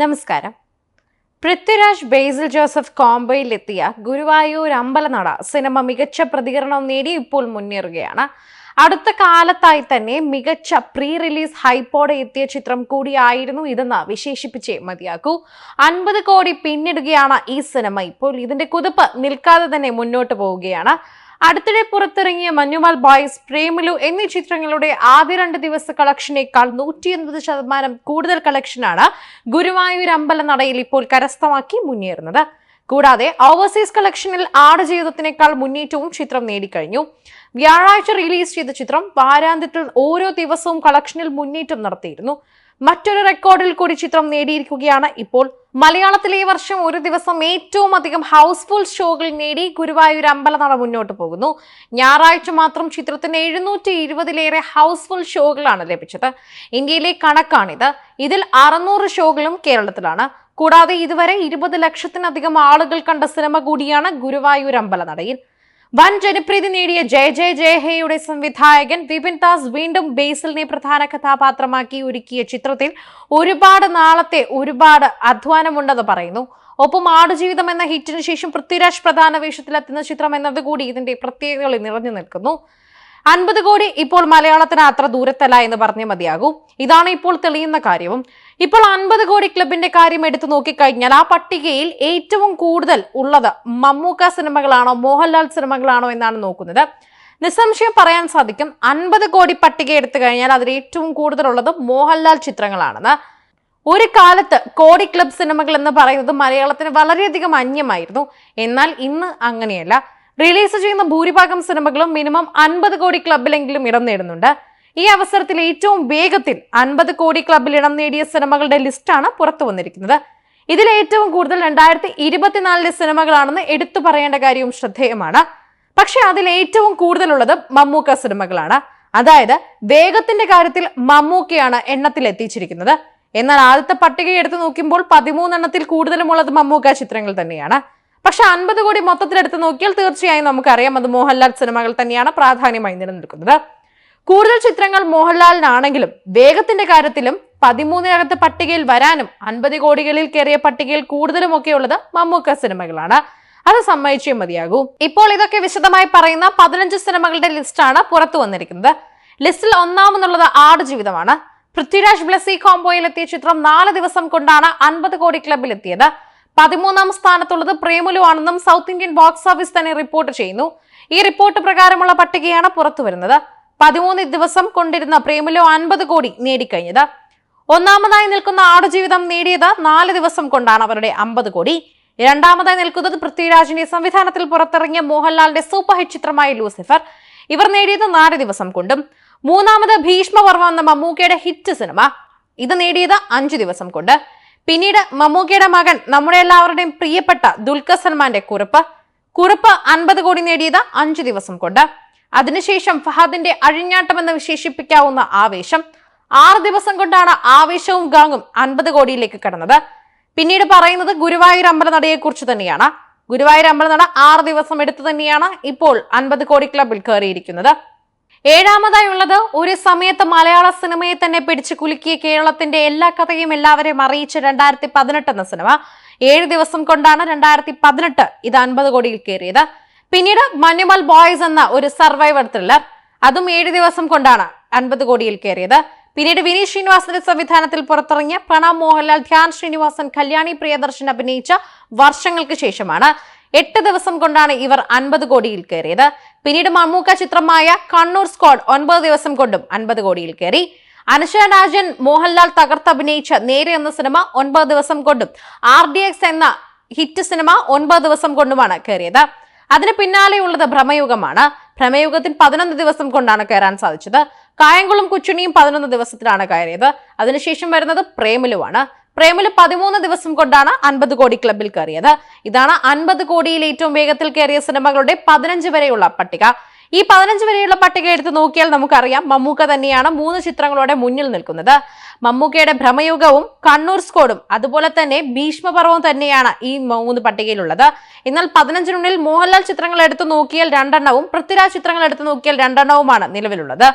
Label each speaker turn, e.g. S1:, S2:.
S1: നമസ്കാരം. പൃഥ്വിരാജ് ബേസിൽ ജോസഫ് കോംബോയിലെത്തിയ ഗുരുവായൂർ അമ്പലനട സിനിമ മികച്ച പ്രതികരണം നേടി ഇപ്പോൾ മുന്നേറുകയാണ്. അടുത്ത കാലത്തായി തന്നെ മികച്ച പ്രീ റിലീസ് ഹൈപ്പോടെ എത്തിയ ചിത്രം കൂടിയായിരുന്നു ഇതെന്ന് വിശേഷിപ്പിച്ചേ മതിയാക്കൂ അൻപത് കോടി പിന്നിടുകയാണ് ഈ സിനിമ ഇപ്പോൾ. ഇതിന്റെ കുതിപ്പ് നിൽക്കാതെ തന്നെ മുന്നോട്ട് പോവുകയാണ്. അടുത്തിടെ പുറത്തിറങ്ങിയ മഞ്ഞുമാൽ ബോയ്സ് പ്രേമലു എന്നീ ചിത്രങ്ങളുടെ ആദ്യ രണ്ട് ദിവസ കളക്ഷനേക്കാൾ നൂറ്റി എൺപത് ശതമാനം കൂടുതൽ കളക്ഷനാണ് ഗുരുവായൂർ അമ്പല നടയിൽ ഇപ്പോൾ കരസ്ഥമാക്കി മുന്നേറുന്നത്. കൂടാതെ ഓവർസീസ് കളക്ഷനിൽ ആട് ജീവിതത്തിനേക്കാൾ മുന്നേറ്റവും ചിത്രം നേടിക്കഴിഞ്ഞു. വ്യാഴാഴ്ച റിലീസ് ചെയ്ത ചിത്രം വാരാന്ത്യത്തിൽ ഓരോ ദിവസവും കളക്ഷനിൽ മുന്നേറ്റം നടത്തിയിരുന്നു. മറ്റൊരു റെക്കോർഡിൽ കൂടി ചിത്രം നേടിയിരിക്കുകയാണ്. ഇപ്പോൾ മലയാളത്തിലെ ഈ വർഷം ഒരു ദിവസം ഏറ്റവും അധികം ഹൗസ്ഫുൾ ഷോകൾ നേടി ഗുരുവായൂർ അമ്പലനട മുന്നോട്ട് പോകുന്നു. ഞായറാഴ്ച മാത്രം ചിത്രത്തിന് എഴുന്നൂറ്റി ഇരുപതിലേറെ ഹൗസ്ഫുൾ ഷോകളാണ് ലഭിച്ചത്. ഇന്ത്യയിലെ കണക്കാണിത്. ഇതിൽ അറുന്നൂറ് ഷോകളും കേരളത്തിലാണ്. കൂടാതെ ഇതുവരെ ഇരുപത് ലക്ഷത്തിനധികം ആളുകൾ കണ്ട സിനിമ കൂടിയാണ് ഗുരുവായൂർ അമ്പലനടയിൽ. വൻ ജനപ്രീതി നേടിയ ജയ ജയ ജയ ഹേയുടെ സംവിധായകൻ വിപിൻ ദാസ് വീണ്ടും ബേസിലിനെ പ്രധാന കഥാപാത്രമാക്കി ഒരുക്കിയ ചിത്രത്തിൽ ഒരുപാട് നാളത്തെ ഒരുപാട് അധ്വാനമുണ്ടെന്ന് പറയുന്നു. ഒപ്പം ആടുജീവിതം എന്ന ഹിറ്റിന് ശേഷം പൃഥ്വിരാജ് പ്രധാന വേഷത്തിലെത്തുന്ന ചിത്രം എന്നതുകൂടി ഇതിന്റെ പ്രത്യേകതകളിൽ നിറഞ്ഞു നിൽക്കുന്നു. അൻപത് കോടി ഇപ്പോൾ മലയാളത്തിന് അത്ര ദൂരത്തല്ല എന്ന് പറഞ്ഞേ മതിയാകൂ. ഇതാണ് ഇപ്പോൾ തെളിയുന്ന കാര്യവും. ഇപ്പോൾ അൻപത് കോടി ക്ലബിന്റെ കാര്യം എടുത്തു നോക്കിക്കഴിഞ്ഞാൽ ആ പട്ടികയിൽ ഏറ്റവും കൂടുതൽ ഉള്ളത് മമ്മൂക്ക സിനിമകളാണോ മോഹൻലാൽ സിനിമകളാണോ എന്നാണ് നോക്കുന്നത്. നിസ്സംശയം പറയാൻ സാധിക്കും അൻപത് കോടി പട്ടിക എടുത്തു കഴിഞ്ഞാൽ അതിൽ ഏറ്റവും കൂടുതലുള്ളത് മോഹൻലാൽ ചിത്രങ്ങളാണെന്ന്. ഒരു കാലത്ത് കോടി ക്ലബ് സിനിമകൾ എന്ന് പറയുന്നത് മലയാളത്തിന് വളരെയധികം അന്യമായിരുന്നു. എന്നാൽ ഇന്ന് അങ്ങനെയല്ല. റിലീസ് ചെയ്യുന്ന ഭൂരിഭാഗം സിനിമകളും മിനിമം അൻപത് കോടി ക്ലബിലെങ്കിലും ഇടം നേടുന്നുണ്ട്. ഈ അവസരത്തിൽ ഏറ്റവും വേഗത്തിൽ അൻപത് കോടി ക്ലബിൽ ഇടം നേടിയ സിനിമകളുടെ ലിസ്റ്റാണ് പുറത്തു വന്നിരിക്കുന്നത്. ഇതിൽ ഏറ്റവും കൂടുതൽ രണ്ടായിരത്തി ഇരുപത്തിനാലിലെ സിനിമകളാണെന്ന് എടുത്തു പറയേണ്ട കാര്യവും ശ്രദ്ധേയമാണ്. പക്ഷെ അതിൽ ഏറ്റവും കൂടുതലുള്ളത് മമ്മൂക്ക സിനിമകളാണ്. അതായത് വേഗത്തിന്റെ കാര്യത്തിൽ മമ്മൂക്കയാണ് എണ്ണത്തിൽ എത്തിച്ചിരിക്കുന്നത്. എന്നാൽ ആദ്യത്തെ പട്ടിക എടുത്തു നോക്കുമ്പോൾ പതിമൂന്നെണ്ണത്തിൽ കൂടുതലുമുള്ളത് മമ്മൂക്ക ചിത്രങ്ങൾ തന്നെയാണ്. പക്ഷെ അൻപത് കോടി മൊത്തത്തിൽ എടുത്തു നോക്കിയാൽ തീർച്ചയായും നമുക്കറിയാം അത് മോഹൻലാൽ സിനിമകൾ തന്നെയാണ് പ്രാധാന്യമായി നിലനിൽക്കുന്നത്. കൂടുതൽ ചിത്രങ്ങൾ മോഹൻലാലിനാണെങ്കിലും വേഗത്തിന്റെ കാര്യത്തിലും പതിമൂന്നിനകത്ത് പട്ടികയിൽ വരാനും അൻപത് കോടികളിൽ കയറിയ പട്ടികയിൽ കൂടുതലുമൊക്കെ ഉള്ളത് മമ്മൂക്ക സിനിമകളാണ്. അത് സമ്മതിച്ചേ മതിയാകൂ. ഇപ്പോൾ ഇതൊക്കെ വിശദമായി പറയുന്ന പതിനഞ്ച് സിനിമകളുടെ ലിസ്റ്റാണ് പുറത്തു വന്നിരിക്കുന്നത്. ലിസ്റ്റിൽ ഒന്നാമെന്നുള്ളത് ആട് ജീവിതമാണ്. പൃഥ്വിരാജ് ബ്ലസ്സി കോംബോയിൽ എത്തിയ ചിത്രം നാല് ദിവസം കൊണ്ടാണ് അൻപത് കോടി ക്ലബിൽ എത്തിയത് പതിമൂന്നാം സ്ഥാനത്തുള്ളത് പ്രേമുലു ആണെന്നും സൗത്ത് ഇന്ത്യൻ ബോക്സ് ഓഫീസ് തന്നെ റിപ്പോർട്ട് ചെയ്യുന്നു. ഈ റിപ്പോർട്ട് പ്രകാരമുള്ള പട്ടികയാണ് പുറത്തുവരുന്നത് പതിമൂന്ന് ദിവസം കൊണ്ടിരുന്ന പ്രേമുലു അൻപത് കോടി നേടിക്കഴിഞ്ഞത്. ഒന്നാമതായി നിൽക്കുന്ന ആടുജീവിതം നേടിയത് നാല് ദിവസം കൊണ്ടാണ് അവരുടെ അമ്പത് കോടി. രണ്ടാമതായി നിൽക്കുന്നത് പൃഥ്വിരാജിന്റെ സംവിധാനത്തിൽ പുറത്തിറങ്ങിയ മോഹൻലാലിന്റെ സൂപ്പർ ഹിറ്റ് ചിത്രമായ ലൂസിഫർ. ഇവർ നേടിയത് നാല് ദിവസം കൊണ്ടും. മൂന്നാമത് ഭീഷ്മപർവം എന്ന മമ്മൂക്കയുടെ ഹിറ്റ് സിനിമ. ഇത് നേടിയത് അഞ്ചു ദിവസം കൊണ്ട്. പിന്നീട് മമ്മൂക്കയുടെ മകൻ നമ്മുടെ എല്ലാവരുടെയും പ്രിയപ്പെട്ട ദുൽഖർ സൽമാന്റെ കുറിപ്പ്. കുറിപ്പ് അൻപത് കോടി നേടിയത് അഞ്ചു ദിവസം കൊണ്ട്. അതിനുശേഷം ഫഹദിന്റെ അഴിഞ്ഞാട്ടം എന്ന് വിശേഷിപ്പിക്കാവുന്ന ആവേശം. ആറ് ദിവസം കൊണ്ടാണ് ആവേശവും ഗാങ്ങും അൻപത് കോടിയിലേക്ക് കടന്നത്. പിന്നീട് പറയുന്നത് ഗുരുവായൂർ അമ്പലനടയെ കുറിച്ച് തന്നെയാണ്. ഗുരുവായൂർ അമ്പലനട ആറ് ദിവസം എടുത്തു തന്നെയാണ് ഇപ്പോൾ അൻപത് കോടി ക്ലബിൽ കയറിയിരിക്കുന്നത്. ഏഴാമതായി ഉള്ളത് ഒരു സമയത്ത് മലയാള സിനിമയെ തന്നെ പിടിച്ചു കുലുക്കിയ കേരളത്തിന്റെ എല്ലാ കഥയും എല്ലാവരെയും അറിയിച്ച രണ്ടായിരത്തി പതിനെട്ട് എന്ന സിനിമ. ഏഴ് ദിവസം കൊണ്ടാണ് രണ്ടായിരത്തി പതിനെട്ട് ഇത് അൻപത് കോടിയിൽ കയറിയത്. പിന്നീട് മഞ്ഞുമൽ ബോയ്സ് എന്ന ഒരു സർവൈവർ ത്രില്ലർ അതും ഏഴ് ദിവസം കൊണ്ടാണ് അൻപത് കോടിയിൽ കയറിയത്. പിന്നീട് വിനീത് ശ്രീനിവാസന്റെ സംവിധാനത്തിൽ പുറത്തിറങ്ങിയ പ്രണവ് മോഹൻലാൽ ധ്യാൻ ശ്രീനിവാസൻ കല്യാണി പ്രിയദർശൻ അഭിനയിച്ച വർഷങ്ങൾക്ക് ശേഷമാണ്. എട്ട് ദിവസം കൊണ്ടാണ് ഇവർ അൻപത് കോടിയിൽ കയറിയത്. പിന്നീട് മമ്മൂക്ക ചിത്രമായ കണ്ണൂർ സ്ക്വാഡ് ഒൻപത് ദിവസം കൊണ്ടും അൻപത് കോടിയിൽ കയറി. അനശ്വര രാജൻ മോഹൻലാൽ തകർത്തഭിനയിച്ച നേരെ എന്ന സിനിമ ഒൻപത് ദിവസം കൊണ്ടും. ആർ ഡി എക്സ് എന്ന ഹിറ്റ് സിനിമ ഒൻപത് ദിവസം കൊണ്ടുമാണ് കയറിയത്. അതിന് പിന്നാലെയുള്ളത് ഭ്രമയുഗമാണ്. ഭ്രമയുഗത്തിന് പതിനൊന്ന് ദിവസം കൊണ്ടാണ് കയറാൻ സാധിച്ചത്. കായംകുളം കുച്ചുണിയും പതിനൊന്ന് ദിവസത്തിലാണ് കയറിയത്. അതിനുശേഷം വരുന്നത് പ്രേമലുവാണ്. പ്രേമലു പതിമൂന്ന് ദിവസം കൊണ്ടാണ് അൻപത് കോടി ക്ലബിൽ കയറിയത്. ഇതാണ് അൻപത് കോടിയിൽ ഏറ്റവും വേഗത്തിൽ കയറിയ സിനിമകളുടെ പതിനഞ്ച് വരെയുള്ള പട്ടിക. ഈ പതിനഞ്ച് വരെയുള്ള പട്ടിക എടുത്ത് നോക്കിയാൽ നമുക്കറിയാം മമ്മൂക്ക തന്നെയാണ് മൂന്ന് ചിത്രങ്ങളോടെ മുന്നിൽ നിൽക്കുന്നത്. മമ്മൂക്കയുടെ ഭ്രമയുഗവും കണ്ണൂർ സ്കോഡും അതുപോലെ തന്നെ ഭീഷ്മപർവവും തന്നെയാണ് ഈ മൂന്ന് പട്ടികയിലുള്ളത്. എന്നാൽ പതിനഞ്ചിനുള്ളിൽ മോഹൻലാൽ ചിത്രങ്ങൾ എടുത്തു നോക്കിയാൽ രണ്ടെണ്ണവും പൃഥ്വിരാജ് ചിത്രങ്ങൾ എടുത്തു നോക്കിയാൽ രണ്ടെണ്ണവുമാണ് നിലവിലുള്ളത്.